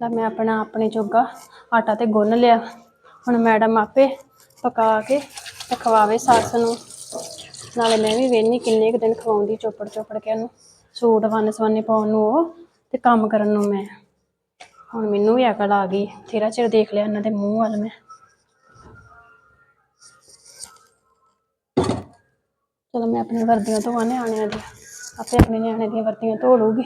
ਤਾਂ ਮੈਂ ਆਪਣਾ ਆਪਣੇ ਜੋਗਾ ਆਟਾ ਤੇ ਗੁੰਨ ਲਿਆ। ਹੁਣ ਮੈਡਮ ਆਪੇ ਪਕਾ ਕੇ ਤੇ ਖਵਾਵੇ ਸੱਸ ਨੂੰ। ਨਾਲੇ ਮੈਂ ਵੀ ਵੇਹਨੀ ਕਿੰਨੇ ਕੁ ਦਿਨ ਖਵਾਉਂਦੀ ਚੋਪੜ ਚੋਪੜ ਕੇ ਉਹਨੂੰ। ਸੂਟ ਵੰਨ ਸਵੰਨੇ ਪਾਉਣ ਨੂੰ ਉਹ ਤੇ ਕੰਮ ਕਰਨ ਨੂੰ ਮੈਂ। ਹੁਣ ਮੈਨੂੰ ਵੀ ਅਕਲ ਆ ਗਈ। ਥੇਰਾ ਚਿਰ ਦੇਖ ਲਿਆ ਇਹਨਾਂ ਦੇ ਮੂੰਹ ਵੱਲ ਮੈਂ। ਚਲੋ ਮੈਂ ਆਪਣੀ ਵਰਦੀਆਂ ਧੋਵਾਂ, ਨਿਆਣਿਆਂ ਦੀ ਆਪੇ ਆਪਣੇ ਨਿਆਣੇ ਦੀਆਂ ਵਰਦੀਆਂ ਧੋ ਲੂਗੀ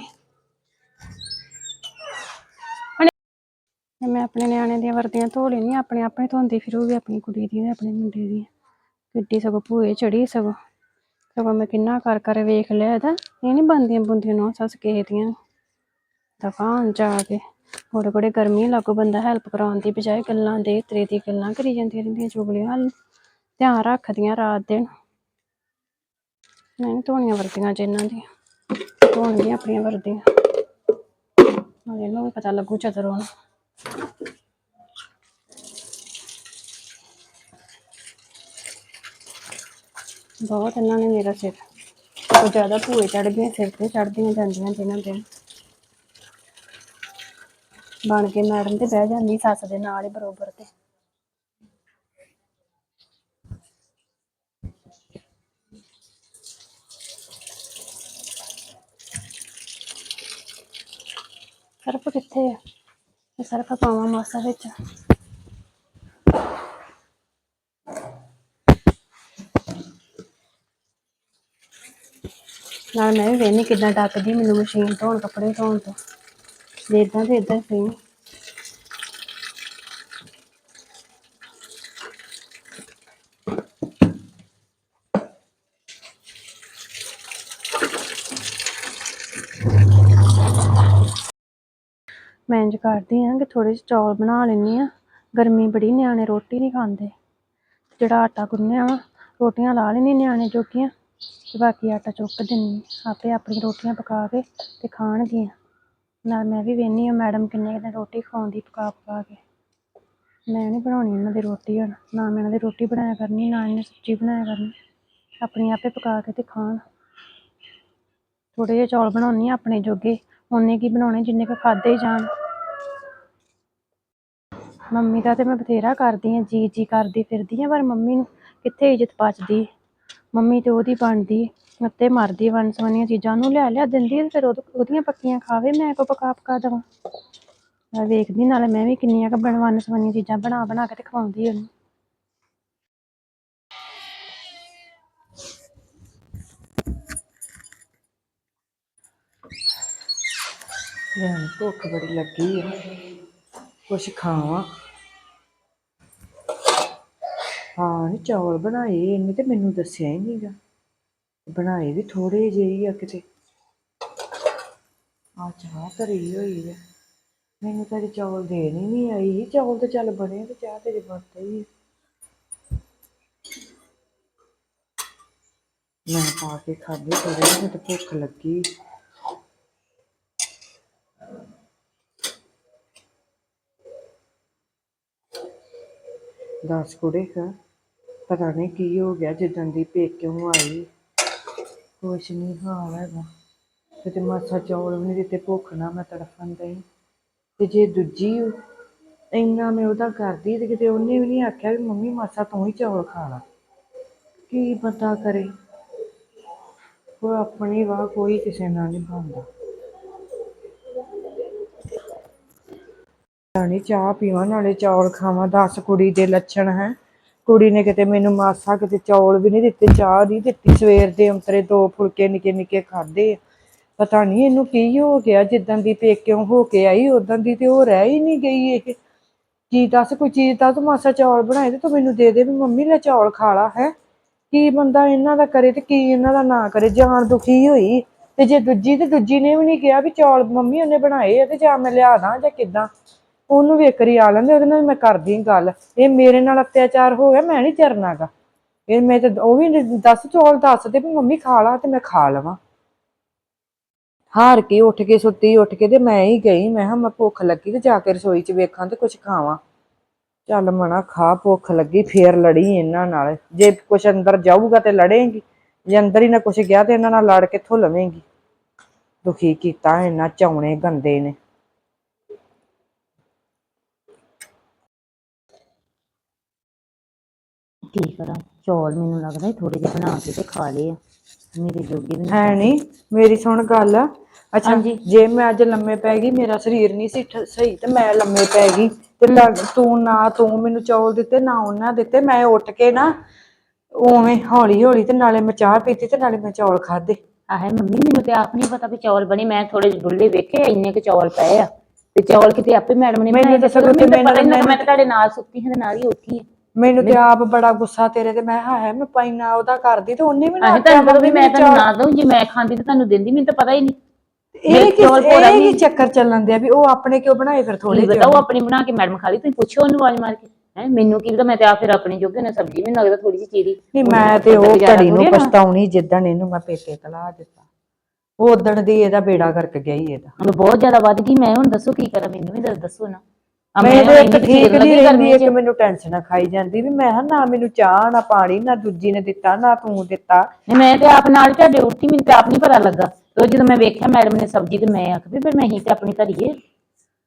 ਤੇ ਮੈਂ ਆਪਣੇ ਨਿਆਣੇ ਦੀਆਂ ਵਰਦੀਆਂ ਧੋ ਲੈਣੀ ਆਪਣੇ ਆਪੇ ਧੋਂਦੀ ਫਿਰੂਗੀ ਆਪਣੀ ਕੁੜੀ ਦੀ ਤੇ ਆਪਣੇ ਮੁੰਡੇ ਦੀ। ਕਿੱਡੀ ਸਗੋਂ ਭੂਏ ਚੜੀ ਸਗੋਂ। ਸਗੋਂ ਮੈਂ ਕਿੰਨਾ ਕਰ ਕਰ ਵੇਖ ਲਿਆ ਇਹਦਾ। ਇਹ ਨਹੀਂ ਬੰਦੀਆਂ ਬੁੰਦੀਆਂ ਨੋ ਸੱਸ ਕਿਸੇ ਦੀਆਂ। ਦਫਾਨ ਜਾ ਕੇ ਕੋੜੇ ਕੋੜੇ ਗਰਮੀ ਲੱਗੋ ਬੰਦਾ ਹੈਲਪ ਕਰਾਉਣ ਦੀ ਬਜਾਏ ਗੱਲਾਂ ਦੇ ਤਰੇ ਦੀ ਗੱਲਾਂ ਕਰੀ ਜਾਂਦੀਆਂ ਰਹਿੰਦੀਆਂ ਚੁਗਲੀਆਂ ਹਲ ਧਿਆਨ ਰੱਖਦੀਆਂ ਰਾਤ ਦਿਨ। ਨਹੀਂ ਧੋਣੀਆਂ ਵਰਦੀਆਂ ਚ ਦੀਆਂ। ਧੋਣਗੀਆਂ ਆਪਣੀਆਂ ਵਰਦੀਆਂ। ਨਾਲੇ ਇਹਨੂੰ ਵੀ ਪਤਾ ਲੱਗੂ ਚਤਰੋਂ ਨੂੰ ਬਹੁਤ ਇਹਨਾਂ ਨੇ ਮੇਰਾ ਸਿਰ, ਉਹ ਜ਼ਿਆਦਾ ਭੂਏ ਚੜ ਗਈਆਂ ਸਿਰ ਤੇ ਚੜਦੀਆਂ ਜਾਂਦੀਆਂ ਜਿਨ੍ਹਾਂ ਦਿਨ ਬਣ ਕੇ ਮੈਡਮ ਤੇ ਬਹਿ ਜਾਂਦੀ, ਸੱਸ ਦੇ ਨਾਲ ਹੀ ਬਰੋਬਰ ਤੇ ਸਰਫ ਕਿੱਥੇ ਆ ਇਹ ਸਰਫ ਪਾਵਾਂ ਮਾਸਾ ਵਿੱਚ ਨਾਲ ਮੈਂ ਵੀ ਵੇਖਨੀ ਕਿੱਦਾਂ ਡੱਕਦੀ ਮੈਨੂੰ ਮਸ਼ੀਨ ਧੋਣ, ਕੱਪੜੇ ਧੋਣ ਤੋਂ। ਜੇ ਇਦਾਂ ਤੇ ਇਦਾਂ ਸਹੀ ਮੈਂ ਇੰਝ ਕਰਦੀ ਹਾਂ ਕਿ ਥੋੜ੍ਹੇ ਜਿਹੇ ਚੌਲ ਬਣਾ ਲੈਂਦੀ ਹਾਂ ਗਰਮੀ ਬੜੀ, ਨਿਆਣੇ ਰੋਟੀ ਨਹੀਂ ਖਾਂਦੇ। ਜਿਹੜਾ ਆਟਾ ਗੁੰਨਿਆ ਵਾ, ਰੋਟੀਆਂ ਲਾ ਲੈਂਦੀ ਨਿਆਣੇ ਜੋਗੀਆਂ। ਅਤੇ ਬਾਕੀ ਆਟਾ ਚੁੱਕ ਦਿੰਦੀ ਆਪੇ ਆਪਣੀ ਰੋਟੀਆਂ ਪਕਾ ਕੇ ਅਤੇ ਖਾਣਗੀਆਂ। ਨਾਲ ਮੈਂ ਵੀ ਵੇਹਨੀ ਹਾਂ ਮੈਡਮ ਕਿੰਨੇ ਕੁ ਦਿਨ ਰੋਟੀ ਖਵਾਉਂਦੀ ਪਕਾ ਪਕਾ ਕੇ। ਮੈਂ ਨਹੀਂ ਬਣਾਉਣੀ ਇਹਨਾਂ ਦੀ ਰੋਟੀ ਹੁਣ। ਨਾ ਮੈਂ ਇਹਨਾਂ ਦੀ ਰੋਟੀ ਬਣਾਇਆ ਕਰਨੀ, ਨਾ ਇਹਨੇ ਸਬਜ਼ੀ ਬਣਾਇਆ ਕਰਨੀ। ਆਪਣੀ ਆਪੇ ਪਕਾ ਕੇ ਤੇ ਖਾਣ। ਥੋੜ੍ਹੇ ਜਿਹੇ ਚੌਲ ਬਣਾਉਣੀ ਆ ਆਪਣੇ ਜੋਗੇ। ਉਹਨੇ ਕੀ ਬਣਾਉਣੇ, ਜਿੰਨੇ ਕੁ ਖਾਦੇ ਜਾਣ। ਮੰਮੀ ਦਾ ਤੇ ਮੈਂ ਬਥੇਰਾ ਕਰਦੀ ਆ ਜੀ ਜੀ ਕਰਦੀ ਫਿਰਦੀ ਆ ਪਰ ਮੰਮੀ ਨੂੰ ਕਿੱਥੇ ਇੱਜ਼ਤ ਬਚਦੀ? ਮੰਮੀ ਤੇ ਉਹਦੀ ਬਣਦੀ ਮੱਤੇ ਮਾਰਦੀ ਵੰਨ ਸਵੰਨੀਆਂ ਚੀਜ਼ਾਂ ਨੂੰ ਲਿਆ ਲਿਆ ਦਿੰਦੀ ਤੇ ਫਿਰ ਉਹਦ- ਉਹਦੀਆਂ ਪੱਕੀਆਂ ਖਾਵੇ, ਮੈਂ ਕੋ ਪਕਾ ਪਕਾ ਦੇਵਾਂ? ਮੈਂ ਵੇਖਦੀ, ਨਾਲੇ ਮੈਂ ਵੀ ਕਿੰਨੀਆਂ ਕੁ ਬਣ ਵੰਨ ਸਵੰਨੀਆਂ ਚੀਜ਼ਾਂ ਬਣਾ ਬਣਾ ਕੇ ਤੇ ਖਵਾਉਂਦੀ ਉਹਨੂੰ। ਮੈਨੂੰ ਭੁੱਖ ਬੜੀ ਲੱਗੀ ਆ। ਕੁਛ ਖਾਵਾਂ। ਹਾਂ ਨੀ ਚੌਲ ਬਣਾਏ, ਇਹਨੇ ਤੇ ਮੈਨੂੰ ਦੱਸਿਆ ਹੀ ਨਹੀਂਗਾ ਬਣਾਏ ਵੀ ਥੋੜੇ ਜਿਹੇ ਹੀ ਆ ਕਿਤੇ। ਆ ਚਾਹ ਧਰੀ ਹੋਈ ਹੈ ਮੈਨੂੰ ਤਾਂ ਅਜੇ ਚੌਲ ਦੇਣ ਹੀ ਨਹੀਂ ਆਈ। ਚੌਲ ਤੇ ਚੱਲ ਬਣੇ ਤੇ ਚਾਹ ਤੇ ਬਣਦਾ ਹੀ ਮੈਂ ਪਾ ਕੇ ਖਾਧੇ ਥੋੜੇ ਜਿਹੇ ਤੇ ਭੁੱਖ ਲੱਗੀ। ਦੱਸ ਕੁੜੇ ਕਾ ਪਤਾ ਨਹੀਂ ਕੀ ਹੋ ਗਿਆ ਜਿੱਦਾਂ ਦੀ ਪੇਕਿਓਂ ਆਈ? ਕੁਛ ਨਹੀਂ ਹਾਲ ਹੈਗਾ। ਕਿਤੇ ਮਾਸਾ ਚੌਲ ਵੀ ਨਹੀਂ ਦਿੱਤੇ ਭੁੱਖ ਨਾ ਮੈਂ ਤੜਫਣ ਦਈ ਤੇ ਜੇ ਦੂਜੀ ਓ, ਇੰਨਾ ਮੈਂ ਉਹਦਾ ਕਰਦੀ ਤੇ ਕਿਤੇ ਉਹਨੇ ਵੀ ਨਹੀਂ ਆਖਿਆ ਵੀ ਮੰਮੀ ਮਾਸਾ ਤੂੰ ਹੀ ਚੌਲ ਖਾ ਲਾ। ਕੀ ਪਤਾ ਕਰੇ। ਉਹ ਆਪਣੀ ਵਾਹ ਕੋਈ ਕਿਸੇ ਨਾਲ ਨਹੀਂ ਬਣਦਾ। ਨਾਲੇ ਚਾਹ ਪੀਵਾਂ, ਨਾਲੇ ਚੌਲ ਖਾਵਾਂ, ਦੱਸ ਕੁੜੀ ਦੇ ਲੱਛਣ ਹੈ। ਕੁੜੀ ਨੇ ਕਿਤੇ ਮੈਨੂੰ ਮਾਸਾ ਕਿਤੇ ਚੌਲ ਵੀ ਨਹੀਂ ਦਿੱਤੇ, ਚਾਹ ਨਹੀਂ ਦਿੱਤੀ। ਸਵੇਰ ਦੇ ਅੰਤਰੇ ਦੋ ਫੁਲਕੇ ਨਿੱਕੇ ਨਿੱਕੇ ਖਾਦੇ ਪਤਾ ਨਹੀਂ ਇਹਨੂੰ ਕੀ ਹੋ ਗਿਆ, ਜਿੱਦਾਂ ਦੀ ਪੇਕਿਓਂ ਹੋ ਕੇ ਆਈ ਉਦਾਂ ਦੀ ਤੇ ਉਹ ਰਹਿ ਹੀ ਨਹੀਂ ਗਈ ਇਹ। ਕੀ ਦੱਸ, ਕੋਈ ਚੀਜ਼ ਤਾਂ ਤੂੰ ਮਾਸਾ ਚੌਲ ਬਣਾਏ ਤੇ ਤੂੰ ਮੈਨੂੰ ਦੇ ਦੇ ਵੀ ਮੰਮੀ ਲੈ ਚੌਲ ਖਾ ਲਾ, ਹੈ। ਕੀ ਬੰਦਾ ਇਹਨਾਂ ਦਾ ਕਰੇ ਤੇ ਕੀ ਇਹਨਾਂ ਦਾ ਨਾ ਕਰੇ, ਜਾਨ ਦੁਖੀ ਹੋਈ। ਤੇ ਜੇ ਦੂਜੀ ਤੇ ਦੂਜੀ ਨੇ ਵੀ ਨਹੀਂ ਕਿਹਾ ਵੀ ਚੌਲ ਮੰਮੀ ਉਹਨੇ ਬਣਾਏ ਆ ਤੇ ਜਾਂ ਮੈਂ ਲਿਆਦਾ ਜਾਂ ਕਿੱਦਾਂ। ਉਹਨੂੰ ਵੇਕਰੀ ਆ ਲੈਂਦੇ, ਉਹਦੇ ਨਾਲ ਮੈਂ ਕਰਦੀ ਗੱਲ। ਇਹ ਮੇਰੇ ਨਾਲ ਅਤਿਆਚਾਰ ਹੋ ਗਿਆ, ਮੈਂ ਨਹੀਂ ਚਰਨਾਗਾ ਇਹ ਮੈਂ ਤੇ ਉਹ ਵੀ ਦੱਸ, ਚੌਲ ਦੱਸ ਦੇ ਵੀ ਮੰਮੀ ਖਾ ਲਾ ਤੇ ਮੈਂ ਖਾ ਲਵਾਂ। ਹਾਰ ਕੇ ਉੱਠ ਕੇ, ਸੁੱਤੀ ਉੱਠ ਕੇ ਤੇ ਮੈਂ ਹੀ ਗਈ। ਮੈਂ ਕਿਹਾ, ਮੈਂ ਭੁੱਖ ਲੱਗੀ ਤੇ ਜਾ ਕੇ ਰਸੋਈ 'ਚ ਵੇਖਾਂ ਤੇ ਕੁਝ ਖਾਵਾਂ। ਚੱਲ ਮਣਾ ਖਾ, ਭੁੱਖ ਲੱਗੀ, ਫੇਰ ਲੜੀ ਇਹਨਾਂ ਨਾਲ। ਜੇ ਕੁਛ ਅੰਦਰ ਜਾਊਗਾ ਤੇ ਲੜੇਂਗੀ। ਜੇ ਅੰਦਰ ਹੀ ਨਾ ਕੁਛ ਗਿਆ ਤੇ ਇਹਨਾਂ ਨਾਲ ਲੜ ਕਿੱਥੋਂ ਲਵੇਂਗੀ? ਦੁਖੀ ਕੀਤਾ ਇਹਨਾਂ ਚੌਣੇ ਗੰਦੇ ਨੇ। ਕੀ ਕਰਾਂ ਚੌਲ ਮੈਨੂੰ ਲੱਗਦਾ ਥੋੜੇ ਜਿਹੇ ਬਣਾ ਕੇ ਤੇ ਖਾ ਲਏ ਆ। ਮੇਰੇ ਜੋਗੇ ਵੀ ਹੈ ਨਹੀਂ ਮੇਰੀ ਸੁਣ ਗੱਲ। ਅੱਛਾ ਹਾਂਜੀ। ਜੇ ਮੈਂ ਅੱਜ ਲੰਮੇ ਪੈ ਗਈ ਮੇਰਾ ਸਰੀਰ ਨਹੀਂ ਸੀ ਠ- ਸਹੀ ਤੇ ਮੈਂ ਲੰਮੇ ਪੈ ਗਈ। ਤੇ ਤਾਂ ਤੂੰ ਨਾ ਤੂੰ ਮੈਨੂੰ ਚੌਲ ਦਿੱਤੇ ਨਾ ਉਹਨਾਂ ਦਿੱਤੇ ਮੈਂ ਉੱਠ ਕੇ ਨਾ ਉਵੇਂ ਹੌਲੀ ਹੌਲੀ ਤੇ ਨਾਲੇ ਮੈਂ ਚਾਹ ਪੀਤੀ ਤੇ ਨਾਲੇ ਮੈਂ ਚੌਲ ਖਾਦੇ ਆਹੇ ਮੰਮੀ ਮੈਨੂੰ ਤੇ ਆਪ ਨਹੀਂ ਪਤਾ ਵੀ ਚੌਲ ਬਣੇ। ਮੈਂ ਥੋੜੇ ਜਿਹੇ ਡੁੱਲੇ ਵੇਖੇ ਇੰਨੇ ਕੁ ਚੌਲ ਪਏ ਆ। ਤੇ ਚੌਲ ਕਿਤੇ ਆਪੇ ਮੈਡਮ ਨੇ ਮੈਨੂੰ ਬਣਾਏ ਤਾਂ ਤੇ ਸਗੋਂ ਮੈਨੂੰ ਤਾਂ ਮੈਨੂੰ- ਪਤਾ ਹੀ ਨਹੀਂ ਮੈਂ ਤਾਂ ਤੁਹਾਡੇ ਨਾਲ ਸੁੱਤੀ ਹਾਂ ਤੇ ਨਾਲ ਹੀ ਉੱਠੀ ਹਾਂ। ਮੈਨੂੰ ਤੇ ਆਪ ਬੜਾ ਗੁੱਸਾ ਤੇਰੇ ਤੇ ਮੈਂ ਹੈ ਮੈਂ ਪੈਨਾ ਉਹਦਾ ਕਰਦੀ ਤੇ ਉਹਨੇ ਵੀ ਨਾ ਆਹੇ ਤੁਹਾਨੂੰ ਪਤਾ ਵੀ ਮੈਂ ਤੁਹਾਨੂੰ ਨਾ ਦਊਂ ਜੇ ਮੈਂ ਖਾਂਦੀ ਤੇ ਤੁਹਾਨੂੰ ਦਿੰਦੀ ਮੈਨੂੰ ਤਾਂ ਪਤਾ ਹੀ ਨਹੀਂ। ਇਹ ਕੀ ਇਹ ਕੀ ਚੱਕਰ ਚੱਲਣ ਦਿਆ ਵੀ ਉਹ ਆਪਣੇ ਕਿਉਂ ਬਣਾਏ ਫਿਰ ਥੋੜੇ ਕੀ ਬਤਾਓ ਆਪਣੀ ਬਣਾ ਕੇ ਮੈਡਮ ਖਾ ਲਈ ਤੁਸੀਂ ਪੁੱਛੋ ਉਹਨੂੰ ਆਵਾਜ਼ ਮਾਰ ਕੇ। ਹੈ ਮੈਨੂੰ ਕੀ ਪਤਾ ਮੈਂ ਤੇ ਆ ਫਿਰ ਆਪਣੇ ਜੋਗੇ ਨੇ ਸਬਜ਼ੀ ਮੈਨੂੰ ਲੱਗਦਾ ਥੋੜੀ ਜਿਹੀ ਚੀਰੀ ਨਹੀਂ ਮੈਂ ਤੇ ਉਹ ਘੜੀ ਨੂੰ ਪਛਤਾਉਣੀ ਜਿੱਦਣ ਇਹਨੂੰ ਮੈਂ ਪੇਕੇ ਤਲਾ ਦਿੱਤਾ। ਉਹ ਉਦਣ ਦੀ ਇਹਦਾ ਬੇੜਾ ਕਰਕੇ ਗਈ ਇਹਦਾ। ਹੁਣ ਬਹੁਤ ਜ਼ਿਆਦਾ ਵੱਧ ਗਈ ਮੈਂ ਹੁਣ ਦੱਸੋ ਕੀ ਕਰਾਂ ਮੈਨੂੰ ਵੀ ਦੱਸ- ਨਾ। ਆ ਮੈਂ ਤੇ ਇੱਕ ਠੀਕ ਨਹੀਂ ਰਹਿੰਦੀ। ਇੱਕ ਮੈਨੂੰ ਟੈਨਸ਼ਨ ਖਾਈ ਜਾਂਦੀ ਵੀ ਮੈਂ ਕਿਹਾ ਨਾ ਮੈਨੂੰ ਚਾਹ ਨਾ ਪਾਣੀ ਨਾ ਦੂਜੀ ਨੇ ਦਿੱਤਾ ਨਾ ਤੂੰ ਦਿੱਤਾ। ਨਹੀਂ ਮੈਂ ਤੇ ਆਪ ਨਾਲ ਤੁਹਾਡੇ ਉੱਠੀ ਮੈਨੂੰ ਤੇ ਆਪ ਨਹੀਂ ਪਤਾ ਲੱਗਾ। ਤੇ ਜਦੋਂ ਮੈਂ ਵੇਖਿਆ ਮੈਡਮ ਨੇ ਸਬਜ਼ੀ ਤੇ ਮੈਂ ਆਖ ਵੀ ਫਿਰ ਮੈਂ ਹੀ ਤੇ ਆਪਣੀ ਧਰੀਏ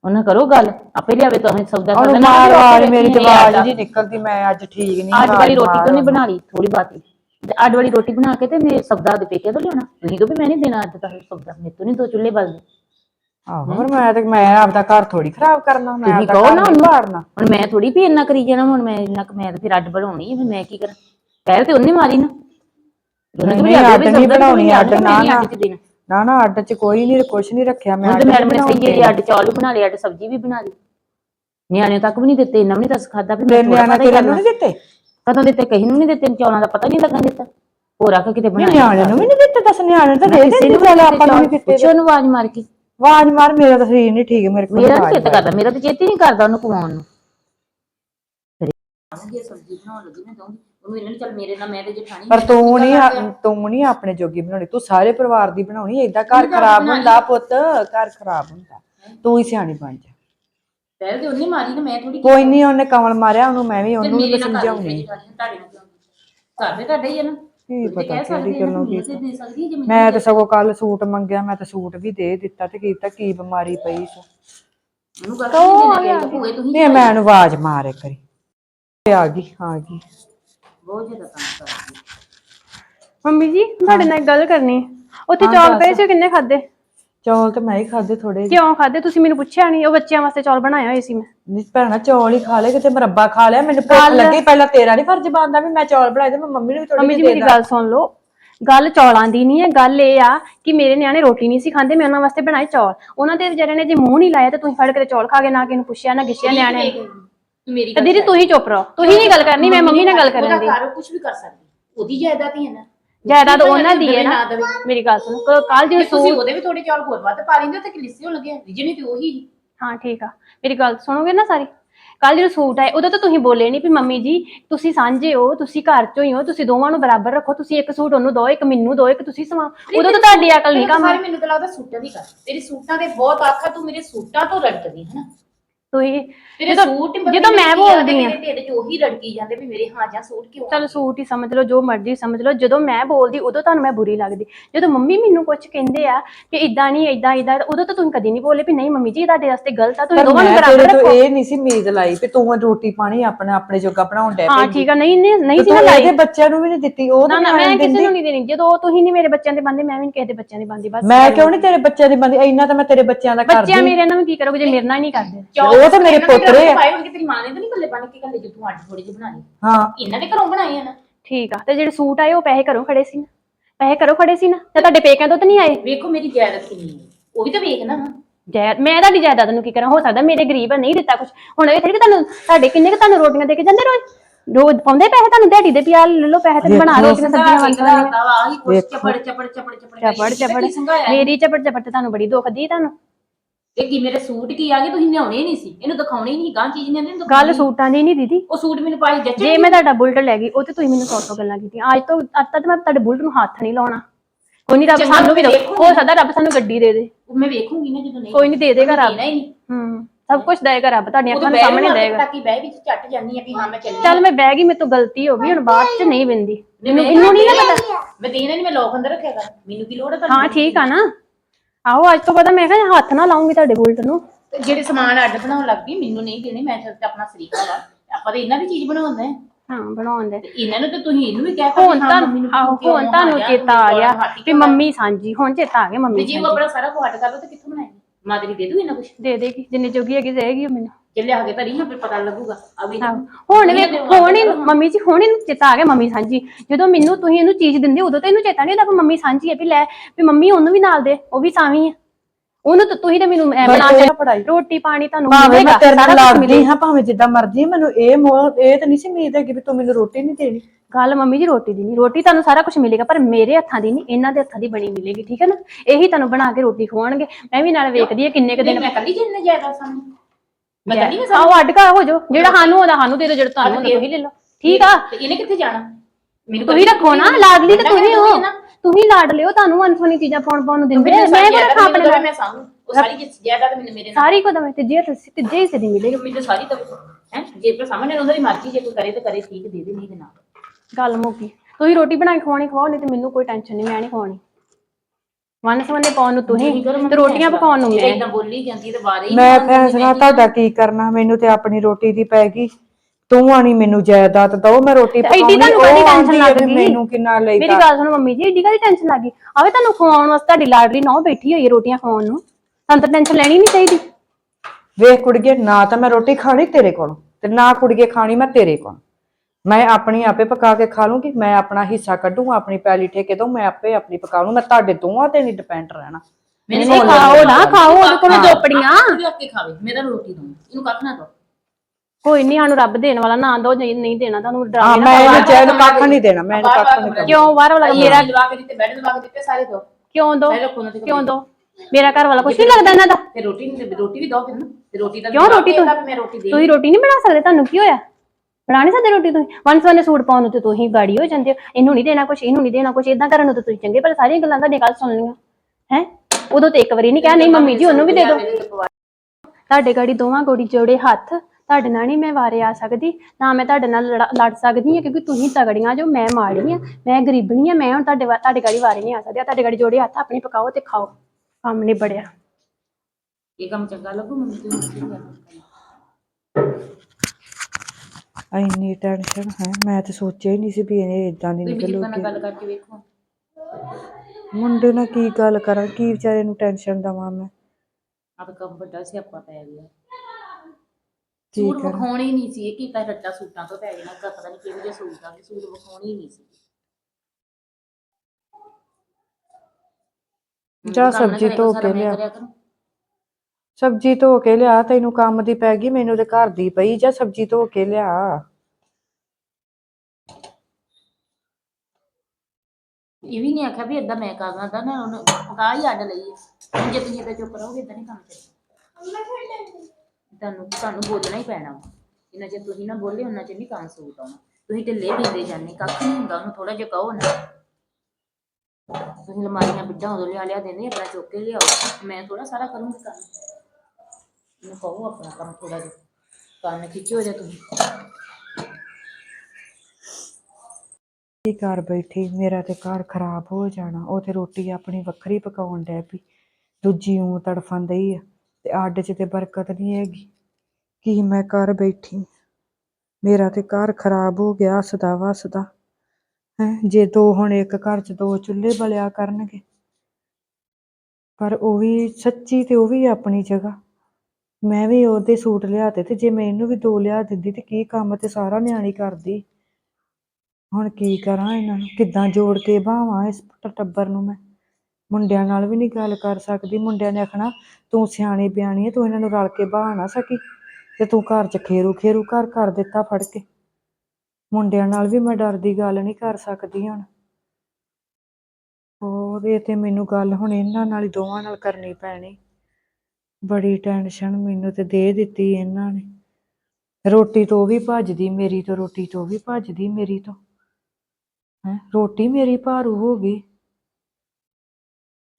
ਉਹਨਾਂ ਕਰੋ ਗੱਲ ਆਪੇ ਲਿਆਵੇ ਤਾਂ ਸੌਦਾ ਉਹਨੂੰ ਕਰਨਾ ਮਾਰ ਮੇਰੀ ਆਟਾ। ਜੀ ਨਿਕਲਦੀ ਮੈਂ ਅੱਜ ਠੀਕ ਨਹੀਂ ਅੱਡ ਵਾਲੀ ਰੋਟੀ ਤੋਂ ਨਹੀਂ ਬਣਾ ਲਈ ਥੋੜੀ ਬਾਤੀ ਤੇ ਅੱਡ ਵਾਲੀ ਰੋਟੀ ਬਣਾ ਕੇ ਤੇ ਮੇਰੇ ਸਬਦਾ ਦੇ ਪੇਕੇ ਤੋਂ ਲਿਆਉਣਾ। ਤੁਸੀਂ ਕਹੋ ਵੀ ਮੈਂ ਨਹੀਂ ਦੇਣਾ ਅੱਜ ਤੱਕ ਸਬਦਾ ਮੇਰੇ ਤੋਂ ਨਹੀਂ ਦੋ ਚੁੱਲ੍ਹੇ ਬਲਦੇ। ਆਹੋ ਪਰ ਮੈਂ ਤੇ ਮੈਂ ਆਪਦਾ ਘਰ ਥੋੜੀ ਖਰਾਬ ਕਰਨਾ ਮੈਂ ਤੁਸੀਂ ਆਪਦਾ ਕਹੋ ਘਰ ਨਾ ਉਹਨੂੰ। ਪਾੜਨਾ ਹੁਣ ਮੈਂ ਥੋੜੀ ਵੀ ਇੰਨਾ ਕਰੀ ਜਾਣਾ ਹੁਣ ਮੈਂ ਇੰਨਾ ਕੁ ਮੈਂ ਤੇ ਫਿਰ ਅੱਡ ਬਣਾਉਣੀ ਹੈ ਫਿਰ ਮੈਂ ਕੀ ਕਰਾਂ? ਪਹਿਲ ਤੇ ਉਹਨੇ ਮਾਰੀ ਨਾ। ਉਹਨੇ ਨਹੀਂ, ਤਾਂ ਅੱਡ ਨਹੀਂ ਬਣਾਉਣੀ, ਅੱਡ ਨਾ- ਨਾ। ਅੱਡ ਚ ਦੇਣਾ ਨਾ ਨਾ ਅੱਡ ਚ ਕੋਈ ਨਹੀਂ ਕੁਛ ਨਹੀਂ ਰੱਖਿਆ ਮੈਂ ਹੁਣ ਤੇ ਮੈਡਮ ਨੇ ਸਹੀ ਦੇਣਾ। ਅੱਡ ਚੌਲ ਵੀ ਬਣਾ ਲਏ ਅੱਡ ਸਬਜ਼ੀ ਵੀ ਬਣਾ ਲਈ। ਨਿਆਣੇ ਤੱਕ ਵੀ ਨਹੀਂ ਦਿੱਤੇ ਇੰਨਾ ਵੀ ਨਹੀਂ ਦੱਸ ਖਾਦਾ ਵੀ ਮੈਂ ਨਿਆਣਾ ਤੇਰੇ ਨੂੰ ਨਹੀਂ ਦਿੱਤੇ? ਕਦੋਂ ਦਿੱਤੇ ਕਹੀਂ ਨੂੰ ਨਹੀਂ ਦਿੱਤੇ ਚੌਲਾਂ ਦਾ ਪਤਾ ਨਹੀਂ ਲੱਗਣ ਦਿੱਤਾ। ਹੋਰ ਆ ਕੇ ਕਿਤੇ ਨਹੀਂ ਬਣਾਇਆ ਨਿਆਣੇ ਨੂੰ ਵੀ ਨਹੀਂ ਦਿੱਤੇ ਦੱਸ ਨਿਆਣੇ ਤਾਂ ਦੇ ਕਿਸੇ ਦੇ ਨੂੰ ਚੱਲ ਆਪਾਂ ਨੂੰ ਨਹੀਂ ਦਿੱਤੇ ਪੁੱਛੋ ਉਹਨੂੰ ਆਵਾਜ਼ ਮਾਰ ਕੇ। ਆਵਾਜ਼ ਮਾਰ ਮੇਰਾ ਤਾਂ ਸਰੀਰ ਨਹੀਂ ਠੀਕ ਮੇਰੇ ਕੋਲ ਮੇਰਾ ਨਹੀਂ ਚੇਤ ਕਰਦਾ ਮੇਰਾ ਤਾਂ ਚੇਤ ਹੀ ਨਹੀਂ ਕਰਦਾ ਉਹਨੂੰ ਕਮਾਉਣ ਨੂੰ। ਜੇ ਸਬਜ਼ੀ ਬਣਾਉਣ ਲੱਗੀ ਮੈਂ ਦਊਂਗੀ ਉਹਨੂੰ ਇਹਨਾਂ ਨੇ ਚੱਲ ਮੇਰੇ ਨਾਲ ਮੈਂ ਤੇ ਜਠਾਣੀ ਪਰ ਤੂੰ ਨਹੀਂ ਤੂੰ ਨਹੀਂ ਆਪਣੇ ਜੋਗੀ ਬਣਾਉਣੀ ਤੂੰ ਸਾਰੇ ਪਰਿਵਾਰ ਦੀ ਬਣਾਉਣੀ ਏਦਾਂ ਘਰ ਖਰਾਬ ਹੁੰਦਾ ਪੁੱਤ ਘਰ ਖਰਾਬ ਹੁੰਦਾ। ਤੂੰ ਹੀ ਸਿਆਣੀ ਬਣ ਜਾ। ਪਹਿਲ ਤੇ ਉਹਨੇ ਮਾਰੀ ਨਾ ਮੈਂ ਥੋੜੀ ਕੋਈ ਨਹੀਂ ਉਹਨੇ ਕਮਲ ਮਾਰਿਆ ਉਹਨੂੰ ਮੈਂ ਵੀ ਉਹਨੂੰ ਸਮਝਾਉਣੀ। ਤੁਹਾਡੇ ਨਾਲ ਕਿਉਂ ਘਰ ਦੇ ਤੁਹਾਡੇ ਹੀ ਆ ਨਾ। ਕੀ ਪਤਾ ਕਿਹੜੀ ਗੱਲੋਂ ਨਾ ਕੀ ਮੈਂ ਤਾਂ ਸਗੋਂ ਕੱਲ ਸੂਟ ਮੰਗਿਆ ਮੈਂ ਤਾਂ ਸੂਟ ਵੀ ਦੇ ਦਿੱਤਾ ਤੇ ਕੀਤਾ ਕੀ ਬਿਮਾਰੀ ਪਈ ਸੀ। ਉਹਨੂੰ ਗੱਲ ਨਹੀਂ ਤੁਸੀਂ ਨਹੀਂ ਮੈਂ ਉਹਨੂੰ ਆਵਾਜ਼ ਮਾਰੇ ਕਰੀ। ਆ ਗਈ ਆ ਗਈ। ਬਹੁਤ ਜ਼ਿਆਦਾ ਕੰਮ ਕਰਦੀ ਮੰਮੀ ਜੀ ਤੁਹਾਡੇ ਨਾਲ ਇੱਕ ਗੱਲ ਕਰਨੀ। ਹੈ। ਉੱਥੇ ਚੌਲ ਪਏ ਸੀ ਕਿੰਨੇ ਖਾਦੇ ਚੌਲ ਤੇ ਮੈਂ ਹੀ ਖਾਦੇ ਥੋੜੇ ਕਿਉਂ ਖਾਦੇ ਤੁਸੀਂ ਮੈਨੂੰ ਪੁੱਛਿਆ ਨਹੀਂ ਉਹ ਬੱਚਿਆਂ ਵਾਸਤੇ ਚੌਲ ਬਣਾਏ ਹੋਏ ਸੀ ਮੈਂ। ਨਹੀਂ ਭੈਣਾ ਚੌਲ ਹੀ ਖਾ ਲਏ ਕਿਤੇ ਮਰੱਬਾ ਖਾ ਲਿਆ ਮੈਨੂੰ ਭੁੱਖ ਲੱਗੀ ਪਹਿਲਾਂ ਤੇਰਾ ਨਹੀਂ ਫਰਜ਼ ਬਣਦਾ ਵੀ ਮੈਂ ਚੌਲ ਬਣਾਏ ਤੇ ਮੈਂ ਮੰਮੀ ਨੂੰ ਵੀ ਥੋੜੀ ਮੰਮੀ ਜੀ ਮੇਰੀ ਗੱਲ ਸੁਣ ਲਓ। ਗੱਲ ਚੌਲਾਂ ਦੀ ਨਹੀਂ ਹੈ ਗੱਲ ਇਹ ਆ ਕਿ ਮੇਰੇ ਨਿਆਣੇ ਰੋਟੀ ਨਹੀਂ ਸੀ ਖਾਂਦੇ ਮੈਂ ਉਹਨਾਂ ਵਾਸਤੇ ਬਣਾਏ ਚੌਲ। ਉਹਨਾਂ ਦੇ ਵਿਚਾਰੇ ਨੇ ਜੇ ਮੂੰਹ ਨਹੀਂ ਲਾਇਆ ਤੇ ਤੁਸੀਂ ਫੜ ਕੇ ਚੌਲ ਖਾ ਕੇ ਨਾ ਕਿਸੇ ਨੂੰ ਪੁੱਛਿਆ ਨਾ ਗਿੱਛਿਆ ਨਿਆਣੇ ਨੂੰ। ਮੇਰੀ ਤੇ ਦੀਦੀ ਤੁਸੀਂ ਚੁੱਪ ਰਹੋ। ਤੁਸੀਂ ਨਹੀਂ ਗੱਲ ਕਰਨੀ ਮੈਂ ਮੰਮੀ ਨਾਲ ਗੱਲ ਕਰਨ ਦੀ। ਕੁਝ ਵੀ ਕਰ ਸਕਦੀ ਉਹਦੀ ਜਾਇਦਾਦ ਹੀ ਹੈ ਨਾ। ਜਾਇਦਾਦ ਉਹਨਾਂ ਦੀ ਹੈ ਨਾ। ਮੇਰੀ ਗੱਲ ਸੁਣੋ ਕੱਲ ਜਿਵੇਂ ਤੁਸੀਂ ਉਹਦੇ ਵੀ ਥੋੜੇ ਚੌਲ ਹੋਰ ਵੱਧ ਪਾ ਲੈਂਦੇ ਤੇ ਕਿਲਿਸੇ ਹੋ ਲੱਗੇ ਰਿਜਣੀ ਤੇ ਉਹੀ ਸੀ। ਹਾਂ ਠੀਕ ਆ। ਮੇਰੀ ਗੱਲ ਸੁਣੋਗੇ ਨਾ ਸਾਰੀ? ਕੱਲ ਜਦੋਂ ਸੂਟ ਆਏ ਉਦੋਂ ਤਾਂ ਤੁਸੀਂ ਬੋਲੇ ਨਹੀਂ ਵੀ ਮੰਮੀ ਜੀ ਤੁਸੀਂ ਸਾਂਝੇ ਹੋ ਤੁਸੀਂ ਘਰ ਚੋਂ ਹੀ ਹੋ ਤੁਸੀਂ ਦੋਵਾਂ ਨੂੰ ਬਰਾਬਰ ਰੱਖੋ ਤੁਸੀਂ ਇੱਕ ਸੂਟ ਉਹਨੂੰ ਦਿਓ ਇੱਕ ਮੈਨੂੰ ਦਿਓ ਇੱਕ ਤੁਸੀਂ ਸਵਾ ਉਦੋਂ ਤਾਂ ਤੁਹਾਡੀ ਅਕਲ ਨਹੀਂ ਕੰਮ ਸਾਰੇ ਮੈਨੂੰ ਤਾਂ ਲੱਗਦਾ ਸੂਟਾਂ ਦੀ ਕਰ ਤੇਰੀ ਸੂਟਾਂ ਦੇ ਬਹੁਤ ਆਖਾ ਤੂੰ ਮੇਰੇ ਸੂਟਾਂ ਤੋਂ ਰੜਕਦੀ ਹੈ ਨਾ। ਤੁਸੀਂ ਤੇਰੇ ਜਦੋਂ- ਸੂਟ ਹੀ ਜਦੋਂ ਮੈਂ ਆ, ਬੋਲਦੀ ਤੇ ਆਂ। ਮੇਰੇ ਢਿੱਡ 'ਚ ਉਹੀ ਰੜਕੀ ਜਾਂਦੇ ਵੀ ਮੇਰੇ ਹਾਂ ਜਾਂ ਸੂਟ ਕਿਉਂ ਆ? ਚਲ ਸੂਟ ਹੀ ਸਮਝ ਲਓ ਜੋ ਮਰਜ਼ੀ ਸਮਝ ਲਓ ਜਦੋਂ ਮੈਂ ਬੋਲਦੀ ਉਦੋਂ ਤੁਹਾਨੂੰ ਮੈਂ ਬੁਰੀ ਲੱਗਦੀ। ਜਦੋਂ ਮੰਮੀ ਮੈਨੂੰ ਕੁਝ ਕਹਿੰਦੇ ਆ ਕਿ ਇਦਾਂ ਨਹੀਂ ਇਦਾਂ ਇਦਾਂ ਉਦੋਂ ਤਾਂ ਤੁਸੀਂ ਕਦੀ ਨਹੀਂ ਬੋਲੇ ਵੀ ਨਹੀਂ ਮੰਮੀ ਜੀ ਇਹ ਤੁਹਾਡੇ ਵਾਸਤੇ ਗਲਤ ਆ ਤੁਸੀਂ ਪਰ ਦੋਵਾਂ ਨੂੰ ਮੈਂ ਬਰਾਬਰ ਤੇਰੇ ਤੋਂ ਰੱਖੋ। ਇਹ ਨਹੀਂ ਸੀ ਉਮੀਦ ਲਾਈ ਵੀ ਤੂੰ ਰੋਟੀ ਪਾਣੀ ਆਪਣਾ ਆਪਣੇ ਜੋਗਾ ਬਣਾਉਣ ਡੈ ਹਾਂ ਠੀਕ ਆ ਨਹੀਂ ਨਹੀਂ ਨਹੀਂ ਸੀ ਨਾ ਲਾਈ। ਇਹਦੇ ਬੱਚਿਆਂ ਨੂੰ ਵੀ ਨਹੀਂ ਦਿੱਤੀ ਉਹ ਨਾ ਤਾਂ ਨਾ ਮੈਂ ਮੈਂ ਕਿਸੇ ਨੂੰ ਨਹੀਂ ਦੇਣੀ ਜਦੋਂ ਤੁਸੀਂ ਨਹੀਂ ਮੇਰੇ ਬੱਚਿਆਂ ਦੇ ਬੰਦੇ ਮੈਂ ਵੀ ਨੀ ਕਿਸੇ ਦੇ ਬੱਚਿਆਂ ਦੇ ਬੰਦੀ ਬਸ ਮੈਂ ਕਿਉਂ ਨਹੀਂ ਤੇਰੇ ਬੱਚਿਆਂ ਦੀ ਬੰਦੀ ਇੰਨਾ ਤਾਂ ਮੈਂ ਤੇਰੇ ਬੱਚਿਆਂ ਦਾ ਬੱਚਿਆਂ ਕਰਦੀ ਮੇਰੇ ਨਾਲ ਵੀ ਕੀ ਕਰੋਗੇ ਜੇ ਮੇਰੇ ਨਾਲ ਹੀ ਨਹੀਂ ਕਰਦੇ ਉਹ ਤਾਂ ਮੇਰੇ ਦੇ ਪੁੱਤਰੇ ਆ। ਪਾਏ ਹੋਣਗੇ ਤੇਰੀ ਮਾਂ ਨੇ ਤਾਂ ਨਹੀਂ ਕੱਲੇ ਬਣ ਕੇ ਕੱਲੇ ਜੇ ਤੂੰ ਅੱਡ ਥੋੜੀ ਜਿਹੀ ਬਣਾ ਲਈ। ਹਾਂ। ਇਹਨਾਂ ਦੇ ਘਰੋਂ ਬਣਾਏ ਆ ਨਾ। ਠੀਕ ਆ ਤੇ ਜਿਹੜੇ ਸੂਟ ਆਏ ਉਹ ਪੈਸੇ ਘਰੋਂ ਖੜੇ ਸੀ ਨਾ? ਪੈਸੇ ਘਰੋਂ ਖੜੇ ਸੀ ਨਾ? ਤੇ ਤੁਹਾਡੇ ਪੇਕਿਆਂ ਤੋਂ ਤਾਂ ਨਹੀਂ ਆਏ? ਵੇਖੋ ਮੇਰੀ ਜਾਇਦਾਦ ਕਿੰਨੀ ਹੈ ਉਹ ਵੀ ਤਾਂ ਵੇਖ ਨਾ। ਜੈ ਮੈਂ ਤੁਹਾਡੀ ਜਾਇਦਾਦ ਨੂੰ ਕੀ ਕਰਾਂ? ਹੋ ਸਕਦਾ ਮੇਰੇ ਗਰੀਬ ਆ ਨਹੀਂ ਦਿੱਤਾ ਕੁਝ ਹੁਣ ਇਹ ਥੋੜੀ ਕਿ ਤੁਹਾਨੂੰ ਤੁਹਾਡੇ ਕਿੰਨੇ ਕਿ ਤੁਹਾਨੂੰ ਰੋਟੀਆਂ ਦੇ ਕੇ ਜਾਂਦੇ ਰੋਜ਼? ਰੋਜ਼ ਪਾਉਂਦੇ ਪੈਸੇ ਤੁਹਾਨੂੰ? ਦਿਹਾੜੀ ਦੇ ਪਿਆ ਲੈ ਲਓ ਪੈਸੇ ਤੇ ਬਣਾ ਰੋਟੀਆਂ ਸਬਜ਼ੀਆਂ ਵੰਡ ਲੈਣੀਆਂ ਆਹੀ ਕੁਛ ਚਪੜ ਚਪੜ ਚਪੜ ਚਪੜ। ਚਪੜ ਚਪੜ। ਮੇਰੀ ਚਪੜ ਚਪੜ ਤੇ ਤੁਹਾਨੂੰ ਬੜੀ ਦੁਖਦੀ ਤੁਹਾਨੂੰ। ਇਹ ਕੀ ਮੇਰੇ ਸੂਟ ਕੀ ਆ ਗਏ? ਤੁਸੀਂ ਲਿਆਉਣੇ ਨਹੀਂ ਸੀ। ਇਹਨੂੰ ਦਿਖਾਉਣੇ ਨਹੀਂ ਗਾਂ ਚੀਜ਼ ਨਹੀਂ ਆਂਦੀ ਗੱਲ ਸੂਟਾਂ ਦੀ ਨਹੀਂ ਦੀਦੀ। ਉਹ ਸੂਟ ਮੈਨੂੰ ਪਾਈ ਜੱਚ ਜੇ ਮੈਂ ਤੁਹਾਡਾ ਬੁਲਟ ਲੈ ਗਈ ਉਹ ਤੇ ਤੁਸੀਂ ਮੈਨੂੰ ਸੌ ਗੱਲਾਂ ਕੀਤੀਆਂ। ਅੱਜ ਤੋਂ ਅੱਜ ਤੱਕ ਮੈਂ ਤੁਹਾਡੇ ਬੁਲਟ ਨੂੰ ਹੱਥ ਨਹੀਂ ਲਾਉਣਾ। ਕੋਈ ਨਹੀਂ ਰੱਬ ਸਾਨੂੰ ਵੀ। ਹੋ ਸਕਦਾ ਰੱਬ ਸਾਨੂੰ ਗੱਡੀ ਦੇ ਦੇ। ਮੈਂ ਵੇਖੂੰਗੀ ਨਾ ਜਦੋਂ ਨਹੀਂ ਕੋਈ ਨਹੀਂ ਦੇ ਦੇਗਾ ਰੱਬ। ਹੀ ਨਹੀਂ। ਹੂੰ ਸਭ ਕੁਝ ਦੇਗਾ ਰੱਬ। ਤੁਹਾਡੀਆਂ ਅੱਖਾਂ ਦੇ ਸਾਹਮਣੇ ਦੇਗਾ ਤਾਂ ਕਿ ਬਹਿ ਵਿੱਚ ਚੱਟ ਜਾਨੀ ਆ ਵੀ ਹਾਂ ਮੈਂ ਚੱਲੀ। ਚੱਲ ਮੈਂ ਬਹਿ ਗਈ ਮੇਰੇ ਤੋਂ ਗਲਤੀ ਹੋ ਗਈ ਹੁਣ ਬਾਅਦ ਚ ਨਹੀਂ। ਬਿੰਦੀ ਮੈਨੂੰ ਇਹਨੂੰ ਨਹੀਂ ਨਾ ਪਤਾ? ਮੈਂ ਦੇਣਾ ਨਹੀਂ ਮੈਂ ਲੋਕ ਅੰਦਰ ਰੱਖਿਆ ਕਰ। ਮੈਨੂੰ ਕੀ ਲੋੜ ਹੈ ਤੁਹਾਨੂੰ ਹਾਂ ਠੀਕ ਆ ਨਾ। ਆਹੋ ਅੱਜ ਤੋਂ ਪਤਾ ਮੈਂ ਕਿਹਾ ਹੱਥ ਨਾ ਲਾਉਂਗੀ ਤੁਹਾਡੇ ਬੁਲਟ ਨੂੰ। ਤੇ ਜਿਹੜੇ ਸਮਾਨ ਅੱਡ ਬਣਾਉਣ ਲੱਗ ਪਈ ਮੈਨੂੰ ਨਹੀਂ ਦੇਣੇ ਮੈਂ ਤਾਂ ਆਪਣਾ ਸਰੀਕਾ ਵਾ ਆਪਾਂ ਤਾਂ ਇਹਨਾਂ ਦੀ ਚੀਜ਼ ਬਣਾਉਂਦੇ ਆ। ਹਾਂ ਬਣਾਉਣ ਦੇ। ਤੇ ਇਹਨਾਂ ਨੂੰ ਤੇ ਤੁਸੀਂ ਇਹਨੂੰ ਵੀ ਕਹਿ ਹੁਣ ਤੁਹਾਨੂੰ ਆਹੋ ਹੁਣ ਤੁਹਾਨੂੰ ਚੇਤਾ ਆ ਗਿਆ ਵੀ ਮੰਮੀ ਸਾਂਝੀ ਹੁਣ ਚੇਤਾ ਆ ਗਿਆ ਤੇ ਮੰਮੀ ਜੇ ਉਹ ਆਪਣਾ ਸਾਰਾ ਕੁਆਟ ਕਰ ਲਓ ਤੇ ਕਿੱਥੋਂ ਬਣਾਏਗੀ? ਮਾਦਰੀ ਦੇ ਦੂ ਇਹਨਾਂ ਕੁਛ? ਦੇ ਦੇਗੀ ਜਿੰਨੀ ਜੋਗੀ ਹੈਗੀ ਦੇਗੀ ਮੈਨੂੰ। ਜੇ ਲਿਆ ਕੇ ਧਰੀ ਹਾਂ ਫਿਰ ਪਤਾ ਲੱਗੂਗਾ। ਆ ਵੀ ਆਹੋ। ਹੁਣ ਵੇ ਹੁਣ ਇਹਨੂੰ ਮੰਮੀ ਜੀ ਹੁਣ ਇਹਨੂੰ ਚੇਤਾ ਆ ਗਿਆ ਮੰਮੀ ਸਾਂਝੀ। ਜਦੋਂ ਮੈਨੂੰ ਤੁਸੀਂ ਇਹਨੂੰ ਚੀਜ਼ ਦਿੰਦੇ ਉਦੋਂ ਤਾਂ ਇਹਨੂੰ ਚੇਤਾ ਨਹੀਂ ਹੁੰਦਾ ਵੀ ਮੰਮੀ ਸਾਂਝੀ ਹੈ ਵੀ ਲੈ ਵੀ ਮੰਮੀ ਉਹਨੂੰ ਵੀ ਨਾਲ ਦੇ ਉਹ ਵੀ ਸਾਵੀਂ ਹੈ। ਉਹਨੂੰ ਤਾਂ ਤੁਸੀਂ ਤਾਂ ਮੈਨੂੰ ਐਂ ਬਣਾ ਇਹ ਕੇ ਪੜਾਈ ਰੋਟੀ ਪਾਣੀ ਤੁਹਾਨੂੰ ਭਾਵੇਂ ਮਿਲੇਗਾ ਮੈਂ ਤੇਰੇ ਨਾਲ ਸਾਰਾ ਕੁਛ ਲੜਦੀ ਹਾਂ ਭਾਵੇਂ ਜਿੱਦਾਂ ਮਰਜ਼ੀ ਮੈਨੂੰ ਇਹ ਮੋਹ ਇਹ ਤਾਂ ਨਹੀਂ ਸੀ ਉਮੀਦ ਹੈਗੀ ਵੀ ਤੂੰ ਮੈਨੂੰ ਰੋਟੀ ਨਹੀਂ ਦੇਣੀ। ਗੱਲ ਮੰਮੀ ਜੀ ਰੋਟੀ ਦੀ ਨਹੀਂ। ਰੋਟੀ ਤੁਹਾਨੂੰ ਸਾਰਾ ਕੁਝ ਮਿਲੇਗਾ ਪਰ ਮੇਰੇ ਹੱਥਾਂ ਦੀ ਨਹੀਂ ਇਹਨਾਂ ਦੇ ਹੱਥਾਂ ਦੀ ਬਣੀ ਮਿਲੇਗੀ ਠੀਕ ਹੈ ਨਾ? ਇਹੀ ਤੁਹਾਨੂੰ ਬਣਾ ਕੇ ਰੋਟੀ ਖਵਾਉਣਗੇ। ਮੈਂ ਵੀ ਨਾਲ ਵੇਖਦੀ ਆ ਕਿੰਨੇ ਕੁ ਦਿਨ ਮੈਂ ਕੱਲੀ ਜਿੰਨੇ ਜਾਇਦਾ ਸਾਹਮਣੇ ਮੈਂ ਕੱਲੀ ਮੈਂ ਆਹੋ ਅੱਡ ਕਾ ਹੋ ਜਾਓ। ਜਿਹੜਾ ਸਾਨੂੰ ਹੁੰਦਾ ਸਾਨੂੰ ਦੇ ਦਿਓ ਜਿਹੜਾ ਤੁਹਾਨੂੰ ਹੁੰਦਾ ਤੁਸੀਂ ਲੈ ਲਓ। ਠੀਕ ਆ? ਤੇ ਇਹਨੇ ਕਿੱਥੇ ਜਾਣਾ? ਮੈਨੂੰ ਤੁਸੀਂ ਰੱਖੋ ਨਾ ਲਾਡਲੀ ਤੇ ਮੈਂ ਤੁਸੀਂ ਹੋ। ਨਾ। ਤੁਸੀਂ ਲਾਡ ਲਿਓ ਤੁਹਾਨੂੰ ਅਨਸੋਨੀ ਚੀਜ਼ਾਂ ਪਾਉਣ ਪਾਉਣ ਨੂੰ ਦਿੰਦੇ ਮੈਂ ਮੈਂ ਕਿਹੜਾ ਖਾ ਆਪਣੇ ਨਾਲ ਮੈਂ ਸਾਹਮਣੇ ਉਹ ਸਾਰੀ ਜਿਸ ਜਾਇਦਾਦ ਮੈਨੂੰ ਮੇਰੇ ਨਾਲ ਸਾਰੀ ਕੋ ਦਵੇਂ ਤੀਜੇ ਤੁਸੀਂ ਤੀਜੇ ਹਿੱਸੇ ਦੀ ਮਿਲੇਗੀ। ਮੈਨੂੰ ਸਾਰੀ ਤਾਂ ਹੈ? ਜੇ ਪਰ ਸਾਹਮਣੇ ਉਹਨਾਂ ਦੀ ਮਰਜ਼ੀ ਜੇ ਕੋਈ ਕਰੇ ਤਾਂ ਕਰੇ ਠੀਕ ਦੇ ਦੇ ਨਹੀਂ ਦੇਣਾ ਗੱਲ ਮੁੱਕੀ ਤੁਸੀਂ ਰੋਟੀ ਬਣਾ ਕੇ ਖਵਾਉਣੀ ਖਵਾਓ ਨਹੀਂ ਤੇ ਮੈਨੂੰ ਕੋਈ ਟੈਨਸ਼ਨ ਨਹੀਂ ਮੈਂ ਨਹੀਂ ਖਵਾਉਣੀ। ਵਨ ਸਵੰਨੇ ਪਾਉਣ ਨੂੰ ਤੁਸੀਂ ਤੇ ਰੋਟੀਆਂ ਪਕਾਉਣ ਨੂੰ ਮੈਂ। ਇਦਾਂ ਬੋਲੀ ਜਾਂਦੀ ਤੇ ਬਾਰੇ ਹੀ ਮੈਂ ਫੈਸਲਾ ਤੁਹਾਡਾ ਕੀ ਕਰਨਾ? ਮੈਨੂੰ ਤੇ ਆਪਣੀ ਰੋਟੀ ਦੀ ਪੈ ਗਈ। ਤੂੰ ਆਣੀ ਮੈਨੂੰ ਜਾਇਦਾਦ ਦੋ ਮੈਂ ਰੋਟੀ ਐਡੀ ਪਕਾਉਣੀ ਤੁਹਾਨੂੰ ਉਹ ਕਾਹਦੀ ਆਉਂਦੀ ਟੈਨਸ਼ਨ ਹੈ ਲੱਗ ਵੀ ਗਈ? ਮੈਨੂੰ ਕਿੰਨਾ ਮੇਰੀ ਲਈਦਾ। ਗੱਲ ਸੁਣੋ ਮੰਮੀ ਜੀ ਏਡੀ ਕਾਹਦੀ ਟੈਨਸ਼ਨ ਲੱਗੀ ਆਵੇ ਤੁਹਾਨੂੰ ਖਵਾਉਣ ਵਾਸਤੇ ਤੁਹਾਡੀ ਲਾਡਲੀ ਨੌ ਬੈਠੀ ਹੋਈ ਹੈ ਰੋਟੀਆਂ ਖਵਾਉਣ ਨੂੰ। ਤੁਹਾਨੂੰ ਤਾਂ ਟੈਨਸ਼ਨ ਲੈਣੀ ਨਹੀਂ ਚਾਹੀਦੀ। ਵੇਖ ਕੁੜੀਏ ਨਾ ਤਾਂ ਮੈਂ ਰੋਟੀ ਖਾਣੀ ਤੇਰੇ ਕੋਲੋਂ ਤੇ ਨਾ ਕੁੜੀਏ ਖਾਣੀ ਮੈਂ ਤੇਰੇ ਕੋਲ। ਮੈਂ ਆਪਣੀ ਆਪੇ ਪਕਾ ਕੇ ਖਾ ਲੂੰਗੀ ਮੈਂ ਆਪਣਾ ਹਿੱਸਾ ਕੱਢੂ ਆਪਣੀ ਪੈਲੀ ਠੇਕੇ ਤੋਂ ਮੈਂ ਆਪੇ ਆਪਣੀ ਪਕਾ ਲੂੰ ਮੈਂ ਤੁਹਾਡੇ ਦੋਵਾਂ ਤੇ ਨਹੀਂ ਡਿਪੈਂਡ ਰਹਿਣਾ। ਮੇਰੇ ਨਹੀਂ ਖਾਓ ਨਾ ਖਾਓ ਉਹਦੇ ਕੋਲੋਂ ਚੋਪੜੀਆਂ ਵੀ ਅੱਕੇ ਖਾਵੇ ਮੇਰਾ ਰੋਟੀ ਦੋ ਇਹਨੂੰ ਕੱਖ ਨਾ ਦੋ। ਕੋਈ ਨਹੀਂ ਸਾਨੂੰ ਰੱਬ ਦੇਣ ਵਾਲਾ ਨਾ ਦੋ ਜੇ ਨਹੀਂ ਦੇਣਾ ਤੁਹਾਨੂੰ ਨਾ ਮੈਂ ਇਹਨੂੰ ਚੈਨ ਕੱਖ ਨਹੀਂ ਦੇਣਾ ਮੈਂ ਇਹਨੂੰ ਕੱਖ ਨਹੀਂ ਦੇਣਾ। ਕਿਉਂ ਬਾਹਰ ਵਾਲਾ ਮੇਰਾ ਲਵਾ ਕੇ ਦਿੱਤੇ ਬੈੱਡ ਲਵਾ ਕੇ ਦਿੱਤੇ ਸਾਰੇ ਦੋ। ਕਿਉਂ ਦੋ? ਕਿਉਂ ਦੋ? ਮੇਰਾ ਘਰ ਵਾਲਾ ਕੁਝ ਨਹੀਂ ਲੱਗਦਾ ਇਹਨਾਂ ਦਾ? ਤੇ ਰੋਟੀ ਨਹੀਂ ਤੇ ਰੋਟੀ ਵੀ ਦੋ ਫਿਰ ਨਾ ਤੇ ਰੋਟੀ ਦਾ ਕਿਉਂ ਰੋਟੀ ਤੁਸੀਂ ਰੋਟੀ ਨਹੀਂ ਬਣਾ ਸਕਦੇ ਤੁਹਾਨੂੰ ਕੀ ਹੋਇਆ? ਬਣਾ ਨਹੀਂ ਸਕਦੇ ਰੋਟੀ ਤੁਸੀਂ? ਵਨ ਸਵਨੇ ਸੂਟ ਪਾਉਣ ਨੂੰ ਤੇ ਤੁਸੀਂ ਗਾੜੀ ਹੋ ਜਾਂਦੇ ਹੋ। ਇਹਨੂੰ ਨਹੀਂ ਦੇਣਾ ਕੁਝ ਇਹਨੂੰ ਨਹੀਂ ਦੇਣਾ ਕੁਝ ਇਦਾਂ ਕਰਨ ਨੂੰ ਤਾਂ ਤੁਸੀਂ ਚੰਗੇ, ਪਰ ਸਾਰੀਆਂ ਗੱਲਾਂ ਤੁਹਾਡੀ ਗੱਲ ਸੁਣ ਲਈਆਂ। ਹੈ? ਉਦੋਂ ਤੇ ਇੱਕ ਵਾਰੀ ਨਹੀਂ ਕਿਹਾ, ਨਹੀਂ ਮੰਮੀ ਜੀ, ਉਹਨੂੰ ਵੀ ਦੇ ਦਿਓ। ਤੁਹਾਡੇ ਗਾੜੀ ਦੋਵਾਂ ਗੋੜੀ ਜੋੜੇ ਹੱਥ, ਤੁਹਾਡੇ ਨਾਲ ਨਹੀਂ ਮੈਂ ਵਾਰੇ ਆ ਸਕਦੀ, ਨਾ ਮੈਂ ਤੁਹਾਡੇ ਨਾਲ ਲੜ- ਸਕਦੀ ਹਾਂ, ਕਿਉਂਕਿ ਤੁਸੀਂ ਤਗੜੀਆਂ ਜੋ, ਮੈਂ ਮਾੜੀ ਆ ਮੈਂ ਗਰੀਬਣੀ ਆ ਮੈਂ ਹੁਣ ਤੁਹਾਡੇ ਤੁਹਾਡੇ ਗਾੜੀ ਵਾਰੇ ਨਹੀਂ ਆ ਸਕਦੀ। ਤੁਹਾਡੇ ਗਾੜੀ ਜੋੜੇ ਹੱਥ ਆਪਣੀ ਪਕਾਓ ਤੇ ਖਾਓ। ਕੰਮ ਨਹੀਂ ਬੜਿਆ ਇਹ ਕੰਮ ਚੰਗਾ ਲੱਗੂ ਮੰਮੀ ਇੰਨੀ ਟੈਨਸ਼ਨ ਹੈ ਮੈਂ ਤੇ ਸੋਚਿਆ ਹੀ ਨਹੀਂ ਸੀ ਵੀ ਇਹ ਇਦਾਂ ਦੀ ਤੁਸੀਂ ਨਿਕਲੂਗੀ। ਨਾਲ ਗੱਲ ਕਰਕੇ ਵੇਖੋ? ਮੁੰਡੇ ਨਾਲ ਕੀ ਗੱਲ ਕਰਾਂ ਕੀ ਵਿਚਾਰੇ ਨੂੰ ਟੈਨਸ਼ਨ ਦਵਾਂ ਮੈਂ? ਆਪ ਕੰਮ ਵੱਡਾ ਸਿਆਪਾ ਪੈ ਗਿਆ। ਸੂਟ ਕਰਾਂ? ਵਿਖਾਉਣੇ ਹੀ ਨਹੀਂ ਸੀ ਇਹ ਕੀਤਾ ਰੱਟਾ ਸੂਟਾਂ ਤੋਂ ਪੈ ਜਾਣਾ ਘਰ ਪਤਾ ਨਹੀਂ ਕਿਹੋ ਜਿਹੇ ਸੂਟ ਆ ਗਏ ਸੂਟ ਵਿਖਾਉਣੇ ਹੀ ਨਹੀਂ ਸੀ। ਜਾ ਸਬਜ਼ੀ ਧੋ ਕੇ ਮੈਂ ਲਿਆ। ਸਬਜ਼ੀ ਧੋ ਕੇ ਲਿਆ, ਤੈਨੂੰ ਕੰਮ ਦੀ ਪੈ ਗਈ, ਮੈਨੂੰ ਤੇ ਘਰ ਦੀ ਪਈ, ਜਾਂ ਸਬਜ਼ੀ ਧੋ ਕੇ ਲਿਆ। ਇਹ ਵੀ ਨਹੀਂ ਆਖਿਆ ਵੀ ਏਦਾਂ ਮੈਂ ਕਰਨਾ ਤਾਂ ਨਾ ਉਹਨੂੰ ਪਕਾ ਹੀ ਅੱਡ ਲਈ ਹੈ ਹੁਣ ਜੇ ਤੁਸੀਂ ਏਦਾਂ ਚੁੱਪ ਰਹੋਗੇ, ਏਦਾਂ ਨਹੀਂ ਕੰਮ ਚੱਲਣਾ ਤੁਹਾਨੂੰ ਤੁਹਾਨੂੰ ਬੋਲਣਾ ਹੀ ਪੈਣਾ ਵਾ। ਜਿੰਨਾ ਚਿਰ ਤੁਸੀਂ ਨਾ ਬੋਲੇ, ਉਹਨਾਂ ਚਿਰ ਨਹੀਂ ਕੰਮ ਸੂਟ ਆਉਣਾ। ਤੁਸੀਂ ਢਿੱਲੇ ਢਿੱਲੇ ਜਾਂਦੇ, ਕੱਖ ਨਹੀਂ ਹੁੰਦਾ ਉਹਨੂੰ ਥੋੜਾ ਜਿਹਾ ਕਹੋ ਨਾ। ਤੁਸੀਂ ਲਮਾਰੀਆਂ ਬਿੱਡਾਂ ਉਦੋਂ ਲਿਆ ਲਿਆ ਦਿੰਦੇ ਆਪਣਾ ਚੁੱਕ ਕੇ ਲਿਆਓ। ਮੈਂ ਥੋੜਾ ਸਾਰਾ ਕਰੂੰਗੀ ਕੰਮ। ਇਹਨੂੰ ਕਹੋ ਆਪਣਾ ਕੰਮ ਥੋੜਾ ਜਿਹਾ ਕੰਨ ਖਿੱਚੋ ਜੇ ਤੁਸੀਂ ਕੀ ਘਰ ਬੈਠੀ, ਮੇਰਾ ਤੇ ਘਰ ਖਰਾਬ ਹੋ ਜਾਣਾ। ਉਹ ਤੇ ਰੋਟੀ ਆਪਣੀ ਵੱਖਰੀ ਪਕਾਉਣ ਡੈ ਪਈ। ਦੂਜੀ ਉਹ ਤੜਫਣ ਦਈ ਆ, ਤੇ ਅੱਡ 'ਚ ਤੇ ਬਰਕਤ ਨਹੀਂ ਹੈਗੀ। ਕੀ ਮੈਂ ਘਰ ਬੈਠੀ? ਮੇਰਾ ਤੇ ਘਰ ਖਰਾਬ ਹੋ ਗਿਆ, ਹੱਸਦਾ ਵਸਦਾ। ਹੈ, ਜੇ ਦੋ ਹੁਣ ਇੱਕ ਘਰ 'ਚ ਦੋ ਚੁੱਲ੍ਹੇ ਬਲਿਆ ਕਰਨਗੇ। ਪਰ ਉਹ ਵੀ ਸੱਚੀ ਤੇ ਉਹ ਵੀ ਆਪਣੀ ਜਗ੍ਹਾ। ਮੈਂ ਵੀ ਉਹਦੇ ਸੂਟ ਲਿਆ ਤੇ ਜੇ ਮੈਂ ਇਹਨੂੰ ਵੀ ਦੋ ਲਿਆ ਦਿੰਦੀ ਤੇ ਕੀ ਕੰਮ ਤੇ ਸਾਰਾ ਨਿਆਣੀ ਕਰਦੀ? ਹੁਣ ਕੀ ਕਰਾਂ ਇਹਨਾਂ ਨੂੰ? ਕਿੱਦਾਂ ਜੋੜ ਕੇ ਬਾਵਾਂ ਇਸ ਟ- ਟੱਬਰ ਨੂੰ ਮੈਂ? ਮੁੰਡਿਆਂ ਨਾਲ ਵੀ ਨਹੀਂ ਗੱਲ ਕਰ ਸਕਦੀ। ਮੁੰਡਿਆਂ ਨੇ ਆਖਣਾ, ਤੂੰ ਸਿਆਣੀ ਬਿਆਣੀ ਹੈ ਤੂੰ ਇਹਨਾਂ ਨੂੰ ਰਲ ਕੇ ਬਹਾ ਨਾ ਸਕੀ ਤੇ ਤੂੰ ਘਰ 'ਚ ਖੇਰੂ ਖੇਰੂ ਘਰ ਕਰ ਦਿੱਤਾ ਫੜ ਕੇ। ਮੁੰਡਿਆਂ ਨਾਲ ਵੀ ਮੈਂ ਡਰ ਦੀ ਗੱਲ ਨਹੀਂ ਕਰ ਸਕਦੀ ਹੁਣ। ਹੋਰ ਇਹ ਤੇ ਮੈਨੂੰ ਗੱਲ ਹੁਣ ਇਹਨਾਂ ਨਾਲ ਹੀ, ਦੋਵਾਂ ਨਾਲ ਕਰਨੀ ਪੈਣੀ। ਬੜੀ ਟੈਨਸ਼ਨ ਮੈਨੂੰ ਤੇ ਦੇ ਦਿੱਤੀ ਇਹਨਾਂ ਨੇ। ਰੋਟੀ ਤੋਂ ਵੀ ਭੱਜਦੀ ਮੇਰੀ ਤੋਂ ਰੋਟੀ ਤੋਂ ਵੀ ਭੱਜਦੀ ਮੇਰੀ ਤੋਂ। ਹੈਂ ਰੋਟੀ ਮੇਰੀ ਭਾਰੂ ਹੋ ਗਈ।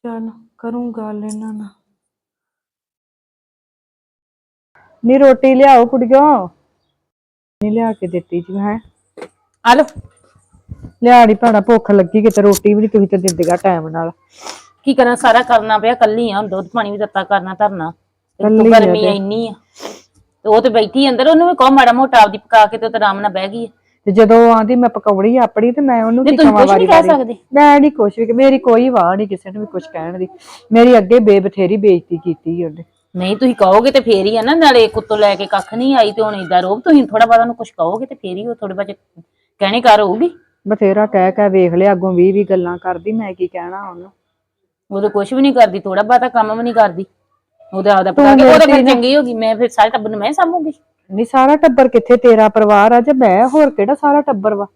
ਚੱਲ ਕਰੂੰ ਗੱਲ ਇਹਨਾਂ ਨਾਲ। ਨੀ ਰੋਟੀ ਲਿਆਓ ਕੁੜੀਓ। ਨਹੀਂ ਲਿਆ ਕੇ ਦਿੱਤੀ ਜੀ ਹੈ ਆ ਲੋ ਲਿਆ ਨੀ ਭੈਣਾ ਭੁੱਖ ਲੱਗੀ ਕਿਤੇ ਰੋਟੀ ਵੀ ਨਹੀਂ ਤੁਸੀਂ ਤੇ ਦਿੰਦੇਗਾ ਟਾਈਮ ਨਾਲ। ਕੀ ਕਰਾਂ? ਸਾਰਾ ਕਰਨਾ ਪਿਆ ਕੱਲੀ ਆ ਹੁਣ ਦੁੱਧ ਪਾਣੀ ਵੀ ਦਿੱਤਾ ਕਰਨਾ ਧਰਨਾ। ਤੇ ਗਰਮੀ। ਇੰਨੀ ਆ। ਤੇ ਉਹ ਤੇ ਬੈਠੀ ਅੰਦਰ ਉਹਨੂੰ ਵੀ ਕਹੋ ਮਾੜਾ ਮੋਟਾ ਆਪਦੀ ਪਕਾ ਕੇ ਤੇ ਉਹ ਤੇ ਆਰਾਮ ਨਾਲ ਬਹਿ ਗਈ ਆ। ਤੇ ਜਦੋਂ ਆਂਦੀ ਮੈਂ ਪਕੌੜੀ ਆਪਣੀ ਤੇ ਮੈਂ ਉਹਨੂੰ ਕੀ ਨਹੀਂ ਤੁਸੀਂ ਕਵਾਂ ਕੁਝ ਵਾਰੀ ਨਹੀਂ ਕਹਿ ਵਾਰੀ? ਸਕਦੇ? ਮੈਂ ਨਹੀਂ ਕੁਛ ਵੀ ਮੇਰੀ ਕੋਈ ਵਾਹ ਨਹੀਂ ਕਿਸੇ ਨੂੰ ਵੀ ਕੁਛ ਕਹਿਣ ਦੀ। ਮੇਰੀ ਅੱਗੇ ਬੇਬਥੇਰੀ ਬੇਇੱਜ਼ਤੀ ਕੀਤੀ ਉਹਨੇ। ਨਹੀਂ ਤੁਸੀਂ ਕਹੋਗੇ ਤੇ ਫੇਰ ਹੀ ਆ ਨਾ ਨਾਲੇ ਕੁੱਤੋਂ ਲੈ ਕੇ ਕੱਖ ਨਹੀਂ ਆਈ ਤੇ ਹੁਣ ਇਦਾਂ ਰੋਬ ਤੁਸੀਂ ਥੋੜਾ ਬਹੁਤਾ ਨੂੰ ਕੁਝ ਕਹੋਗੇ ਤੇ ਫੇਰ ਹੀ ਉਹ ਥੋੜੇ ਬਾਅਦ ਕਹਿਣੇ ਕਰ ਹੋਊਗੀ। ਬਥੇਰਾ ਕਹਿ ਕਹਿ ਵੇਖ ਲਿਆ ਅੱਗੋਂ 20 20 ਗੱਲਾਂ ਕਰਦੀ ਮੈਂ ਕੀ ਕਹਿਣਾ ਉਹਨੂੰ। ਉਹਦੇ ਕੁਝ ਵੀ ਨਹੀਂ ਕਰਦੀ ਥੋੜਾ ਬਹੁਤਾ ਕੰਮ ਵੀ ਨਹੀਂ ਕਰਦੀ। ਉਹਦੇ ਆਪਦਾ ਪਤਾ ਕਿ ਉਹ ਤਾਂ ਫਿਰ ਚੰਗੀ ਹੋ ਗਈ ਮੈਂ ਫਿਰ ਸਾਰੇ ਟੱਬਰ ਨੂੰ ਮੈਂ ਸਾਂਭੂਗੀ। ਨਹੀਂ ਸਾਰਾ ਟੱਬਰ ਕਿੱਥੇ ਤੇਰਾ ਪਰਿਵਾਰ ਆ ਜੇ ਮੈਂ ਹੋਰ ਕਿਹੜਾ ਸਾਰਾ ਟੱਬਰ ਵਾ?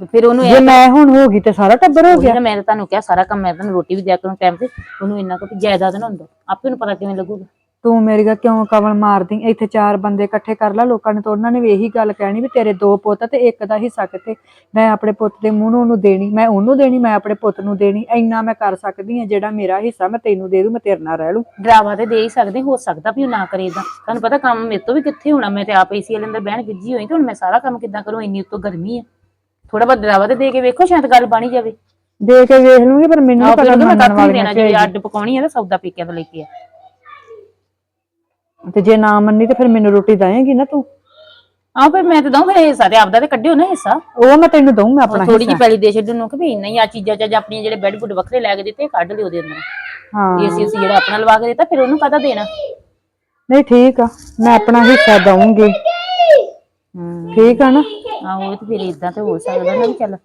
ਤੇ ਫਿਰ ਉਹਨੂੰ ਜੇ ਮੈਂ ਹੁਣ ਹੋ ਗਈ ਤੇ ਸਾਰਾ ਟੱਬਰ ਹੋ ਉਹੀ ਗਿਆ। ਮੈਂ ਤਾਂ ਤੁਹਾਨੂੰ ਕਿਹਾ ਸਾਰਾ ਕੰਮ ਮੈਂ ਤੁਹਾਨੂੰ ਰੋਟੀ ਵੀ ਦਿਆ ਕਰੂੰ ਟਾਈਮ ਤੇ। ਉਹਨੂੰ ਇੰਨਾ ਕੁ ਵੀ ਜਾਇਦਾਦ ਨਾ ਹੁੰਦਾ। ਆਪੇ ਨੂੰ ਪਤਾ ਕਿਵੇਂ ਲੱਗੂਗਾ। ਤੂੰ ਮੇਰੀ ਗੱਲ ਕਿਉਂ ਕਵਲ ਮਾਰਦੀ? ਇੱਥੇ ਚਾਰ ਬੰਦੇ ਇਕੱਠੇ ਕਰ ਲਾ ਲੋਕਾਂ ਨੇ ਤਾਂ ਉਹਨਾਂ ਨੇ ਵੀ ਇਹੀ ਗੱਲ ਕਹਿਣੀ ਵੀ ਤੇਰੇ ਦੋ ਪੁੱਤ ਤੇ ਇੱਕ ਦਾ ਹਿੱਸਾ ਕਿੱਥੇ? ਮੈਂ ਆਪਣੇ ਪੁੱਤ ਦੇ ਮੂੰਹ ਨੂੰ ਉਹਨੂੰ ਦੇਣੀ ਮੈਂ ਉਹਨੂੰ ਦੇਣੀ ਮੈਂ ਆਪਣੇ ਪੁੱਤ ਨੂੰ ਦੇਣੀ ਇੰਨਾ ਮੈਂ ਕਰ ਸਕਦੀ ਆ ਜਿਹੜਾ ਮੇਰਾ ਹਿੱਸਾ ਮੈਂ ਤੈਨੂੰ ਦੇ ਦੂੰ ਮੈਂ ਤੇਰੇ ਨਾਲ ਰਹਿ ਲੂੰ ਡਰਾਵਾ ਤੇ ਦੇ ਹੀ ਸਕਦੇ ਹੋ ਸਕਦਾ ਵੀ ਉਹ ਨਾ ਕਰੇ ਇਦਾਂ ਤੁਹਾਨੂੰ ਪਤਾ ਕੰਮ ਮੇਰੇ ਤੋਂ ਵੀ ਕਿੱਥੇ ਹੋਣਾ ਮੈਂ ਤੇ ਆਪ ਏਸੀ ਵਾਲੇ ਅੰਦਰ ਬਹਿਣ ਗਿੱਜੀ ਹੋਈ ਤੇ ਹੁਣ ਮੈਂ ਸਾਰਾ ਕੰਮ ਕਿੱਦਾਂ ਕਰੂੰ ਇੰਨੀ ਉੱਤੋਂ ਗਰਮੀ ਆ। ਥੋੜਾ ਬਹੁਤ ਡਰਾਵਾ ਤੇ ਦੇ ਕੇ ਵੇਖੋ ਸ਼ਾਇਦ ਗੱਲ ਬਣੀ ਜਾਵੇ। ਦੇ ਕੇ ਵੇਖ ਲੂੰਗੀ ਪਰ ਮੈਨੂੰ ਨੀ ਆਪ ਪਤਾ ਫਿਰ ਮੈਂ ਮੰਨਣ ਦੇਣਾ ਜੇ ਅੱਡ ਪਕਾਉਣੀ ਹੈ ਤਾਂ ਸੌਦਾ ਪੀਕਿਆਂ ਤੋਂ ਲੈ ਕੇ ਆ। ਤੇ ਜੇ ਨਾ ਮੰਨੀ ਤੇ ਫਿਰ ਮੈਨੂੰ ਰੋਟੀ ਦੇਏਂਗੀ ਨਾ ਤੂੰ। ਆਹ ਫਿਰ ਮੈਂ ਤੇ ਦਊਂ ਫਿਰ ਹਿੱਸਾ ਤੇ ਆਪਦਾ ਤੇ ਕੱਢਿਓ ਨਾ ਹਿੱਸਾ। ਉਹ ਮੈਂ ਤੈਨੂੰ ਦਊਂ ਮੈਂ ਆਪਣਾ ਥੋੜੀ ਜਿਹੀ ਪੈਲੀ ਦੇ ਛੱਡਣ ਨੂੰ ਕਿ ਵੀ ਇੰਨਾ ਹੀ ਆ ਚੀਜ਼ਾਂ ਚਾਜ ਆਪਣੀਆਂ ਜਿਹੜੇ ਬੈੱਡ ਬੁੱਡ ਵੱਖਰੇ ਲੈ ਕੇ ਦਿੱਤੇ ਇਹ ਕੱਢ ਲਿਓ ਉਹਦੇ ਅੰਦਰ। ਹਾਂ। ਏਸੀ ਉਸੀ ਜਿਹੜਾ ਆਪਣਾ ਲਵਾ ਕੇ ਦਿੱਤਾ ਫਿਰ ਉਹਨੂੰ ਕਾਹਦਾ ਦੇਣਾ? ਨਹੀਂ ਠੀਕ ਆ ਮੈਂ ਆਪਣਾ ਹਿੱਸਾ ਦਊਂਗੀ। ਠੀਕ ਆ ਨਾ? ਆਹੋ ਤੇ ਫਿਰ ਇਦਾਂ ਤੇ ਹੋ ਸਕਦਾ ਨਾ ਵੀ ਚੱਲ।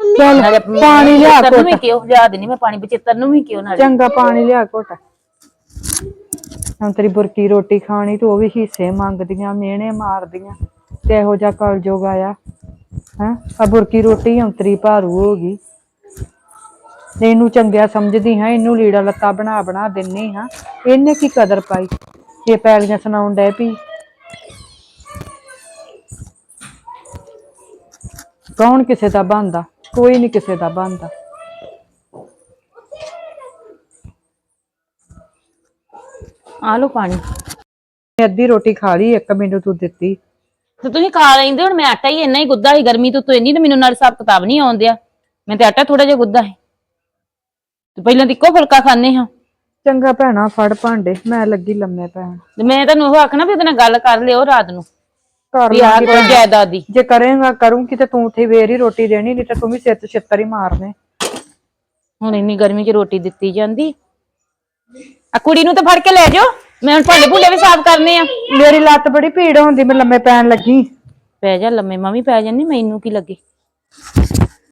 ਚੱਲ ਨਾਲੇ ਪਾਣੀ ਲਿਆ ਤੈਨੂੰ ਵੀ ਕਿਉਂ ਲਿਆ ਦੇਣੀ ਮੈਂ ਪਾਣੀ ਬਚੇਤਰ ਨੂੰ ਵੀ ਕਿਉਂ ਨਾਲੇ ਚੰਗਾ ਪਾਣੀ ਲਿਆ ਘੋਟਾ। ਹੁਣ ਤੇਰੀ ਬੁਰਕੀ ਰੋਟੀ ਖਾਣੀ ਤੂੰ ਉਹ ਵੀ ਹਿੱਸੇ ਮੰਗਦੀਆਂ, ਮਿਹਣੇ ਮਾਰਦੀਆਂ, ਤੇ ਇਹੋ ਜਿਹਾ ਕਲਯੁਗ ਆਇਆ, ਹੈ? ਆ ਬੁਰਕੀ ਰੋਟੀ ਅੰਤਰੀ ਭਾਰੂ ਹੋ ਗਈ। ਇਹਨੂੰ ਚੰਗਿਆ ਸਮਝਦੀ ਹਾਂ, ਇਹਨੂੰ ਲੀੜਾ ਲੱਤਾ ਬਣਾ ਬਣਾ ਦਿੰਨੀ ਹਾਂ। ਇਹਨੇ ਕੀ ਕਦਰ ਪਾਈ? ਇਹ ਪੈਲੀਆਂ ਸੁਣਾਉਣ ਡੈ ਪਈ। ਕੌਣ ਕਿਸੇ ਦਾ ਬੰਦਾ? ਕੋਈ ਨਹੀਂ ਕਿਸੇ ਦਾ ਬੰਦਾ। ਆ ਲਓ ਪਾਣੀ ਅੱਧੀ ਰੋਟੀ ਖਾ ਲਈ ਇੱਕ ਮੈਨੂੰ ਤੂੰ ਦਿੱਤੀ। ਤੇ ਤੁਸੀਂ ਖਾ ਲੈਂਦੇ ਹੁਣ ਮੈਂ ਆਟਾ ਹੀ ਇੰਨਾ ਹੀ ਗੁੱਦਾ ਸੀ ਗਰਮੀ ਤੋਂ ਤੋਂ ਇੰਨੀ ਤੇ ਮੈਨੂੰ ਨਾਲ ਹਿਸਾਬ ਕਿਤਾਬ ਨਹੀਂ ਆਉਂਦਿਆ। ਮੈਂ ਤੇ ਆਟਾ ਥੋੜਾ ਜਿਹਾ ਗੁੱਦਾ ਹੈ ਤੇ ਪਹਿਲਾਂ ਤੇ ਇੱਕੋ ਫੁਲਕਾ ਖਾਣੇ ਹਾਂ। ਚੰਗਾ ਭੈਣਾ ਫੜ ਭਾਂਡੇ ਮੈਂ ਲੱਗੀ ਲੰਮੇ ਪੈਣ। ਤੇ ਮੈਂ ਤੁਹਾਨੂੰ ਉਹ ਆਖਣਾ ਵੀ ਉਹਦੇ ਨਾਲ ਗੱਲ ਕਰ ਲਿਓ ਰਾਤ ਨੂੰ। ਕਰ ਵੀ ਕੋਈ ਜਾਇਦਾਦ ਦੀ। ਜੇ ਕਰੇਗਾ ਕਰੂੰਗੀ ਤੇ ਤੂੰ ਉੱਥੇ ਵੇਰ ਹੀ ਰੋਟੀ ਦੇਣੀ ਨਹੀਂ ਤੇ ਤੂੰ ਵੀ ਸਿਰ ਤੇ ਛਿੱਤਰ ਹੀ ਮਾਰਨੇ। ਹੁਣ ਇੰਨੀ ਗਰਮੀ 'ਚ ਰੋਟੀ ਦਿੱਤੀ ਜਾਂਦੀ। ਆ ਕੁੜੀ ਨੂੰ ਤਾਂ ਫੜ ਕੇ ਲੈ ਜਾਓ। ਮੈਂ ਹੁਣ ਭਾਂਡੇ ਭੁੰਡੇ ਵੀ ਸਾਫ਼ ਕਰਨੇ ਆ। ਮੇਰੀ ਲੱਤ ਬੜੀ ਭੀੜ ਹੁੰਦੀ ਮੈਂ ਲੰਮੇ ਪੈਣ ਲੱਗੀ। ਪੈ ਜਾ ਲੰਮੇ ਮੈਂ ਵੀ ਪੈ ਜਾਂਦੀ ਮੈਨੂੰ ਕੀ ਲੱਗੇ?